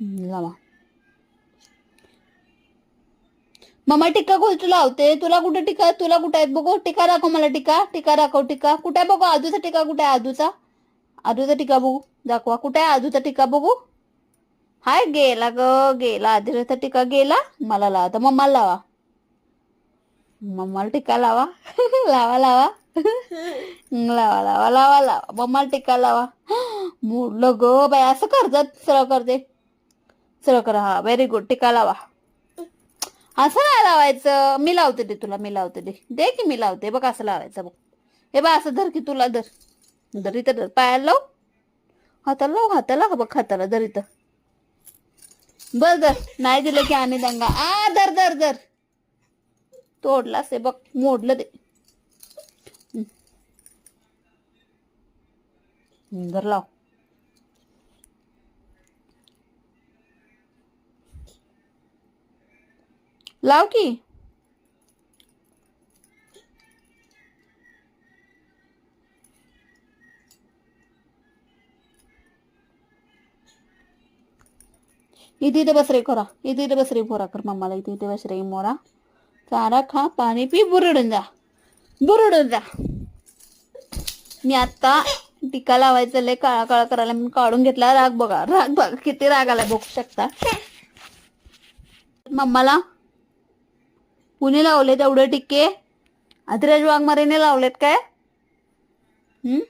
हम्म, लावा मम्मा टिक्का कुठे लावते. तुला कुठे टिका तुला कुठे आहेत? बघू. टिका दाखव मला टिका. टिका दाखव टिका. कुठे आहे बघू? आजूचा टिका कुठे आहे? आजूचा? आजूचा टिका बघू. दाखवा. कुठे आहे आजूचा टिका बघू? हाय गेला ग गेला. आधीचा टिका गेला? मला लावा. तर मम्माला लावा. मम्माला टिका लावा. लावा लावा. लावा लावा लावा लावा. मम्माला टिका लावा. मोडलं ग बाय असं करतात सरळ करते. सरळ करा हा व्हेरी गुड टिका लावा. असं नाही लावायचं मी लावते दे तुला मी लावते दे दे की मी लावते बघ असं लावायचं बघ. हे बा असं धर की तुला धर. धर इथं धर पायाला लाव. हाताला लाव हाताला बघ हाताला धर इथं. बर धर नाही दिलं की आणि दंगा. आ धर धर धर. तोडलास हे बघ मोडलं ते. धर लाव. लाव की. इथे इथे बस रे खोरा इथे इथे बस रे खोरा कर मम्माला इथे इथे बस रे मोरा. चारा खा पाणी पी बुरडून जा बुरडून जा. मी आता टिका लावायचं लय काळा काळा करायला मी काढून घेतला राग बघा राग बघा किती राग आलाय बघू शकता. मम्माला कुणी लावले तेवढे टिक्के? आदिराज वाघमारेने लावलेत काय? हम्म?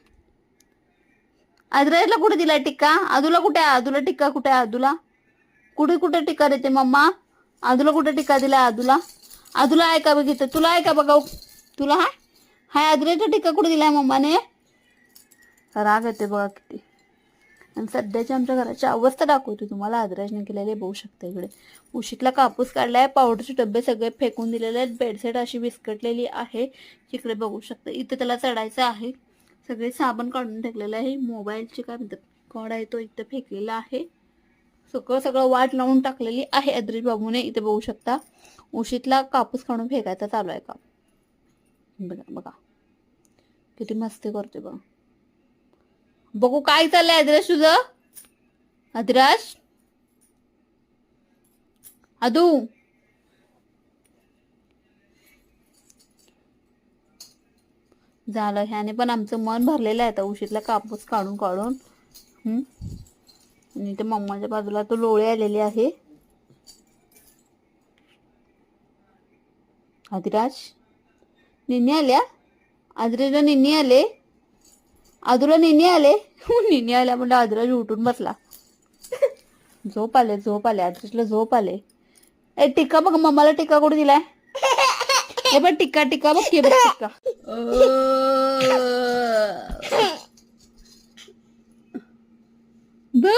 आदिराजला कुठे दिला टिक्का? आदूला कुठे आहे? आदूला टिक्का कुठे आहे? आदूला? कुठे कुठे टिक्का देते मम्मा? आदूला कुठे टिक्का दिला आदूला? आदूला आहे का बघितलं तुला आहे का तुला हाय? हाय आदुराचा टिक्का कुठे दिलाय मम्माने? राग येते बघा किती. आणि सध्याची आमच्या घराची अवस्था दाखवते तुम्हाला आदराजने केलेले बघू शकता इकडे. उशीतला कापूस काढलाय पावडरचे डबे सगळे फेकून दिलेले आहेत. बेडसेट अशी विस्कटलेली आहे. तिकडे बघू शकता इथे त्याला चढायचं आहे. सगळे साबण काढून ठेवलेलं आहे. मोबाईलचे काय म्हणतात कॉड आहे तो इथं फेकलेला आहे. सगळं सगळं वाट लावून टाकलेली आहे अद्रिज बाबूने. इथे बघू शकता उशीतला कापूस काढून फेकायचा चालू आहे का? बघा बघा. किती मस्ती करते बघा. बघू काय चाललंय अद्राज तुझं? अद्राज अदू? झालं ह्याने पण आमचं मन भरलेलं आहे आता. उशीतला कापूस काढून काढून. हम्म. आणि ते मम्माच्या बाजूला तो लोळे आलेले आहे. आदिराज निन्नी आल्या? आदिराजला निन्नी आले? आदूला निन्नी आले? निन्नी आल्या म्हणजे आदिराज उठून बसला. झोप आले झोप आले आदिराजला झोप आले. ए टिक्का बघ मम्माला टिक्का कुठे दिलाय? हे बघ टिक्का टिक्का बघ की बघ टिक्का बू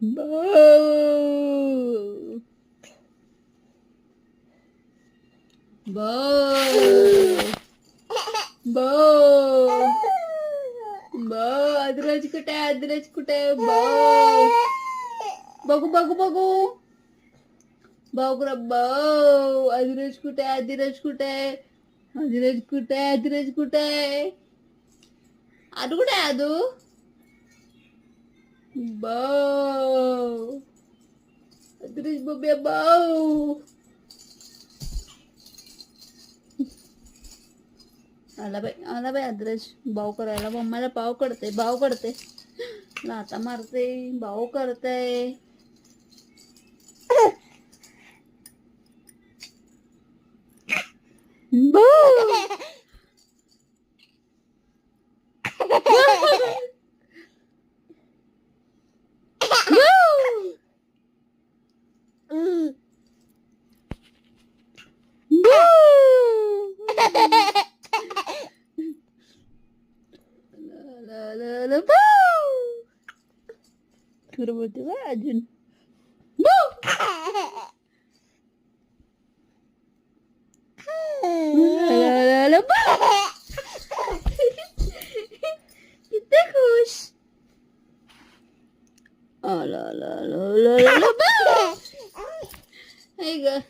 Boo. Boo. Boo. कुठे आहे अद्रज कुठे आहे? बघू. बघू बघू भाऊ रे बो अद्रज कुठे आहे? कुठे आहे? कुठे आहे? कुठे आहे? आदू कुठे आहे आदू? Bow. Adres bobia भाऊ आला बाई आला बाई आदर्श. भाऊ करायला मम्माला पाव करते भाव करते लाता मारते भाव करते. भाऊ. would have imagined. Gitti kuş. La la la la la.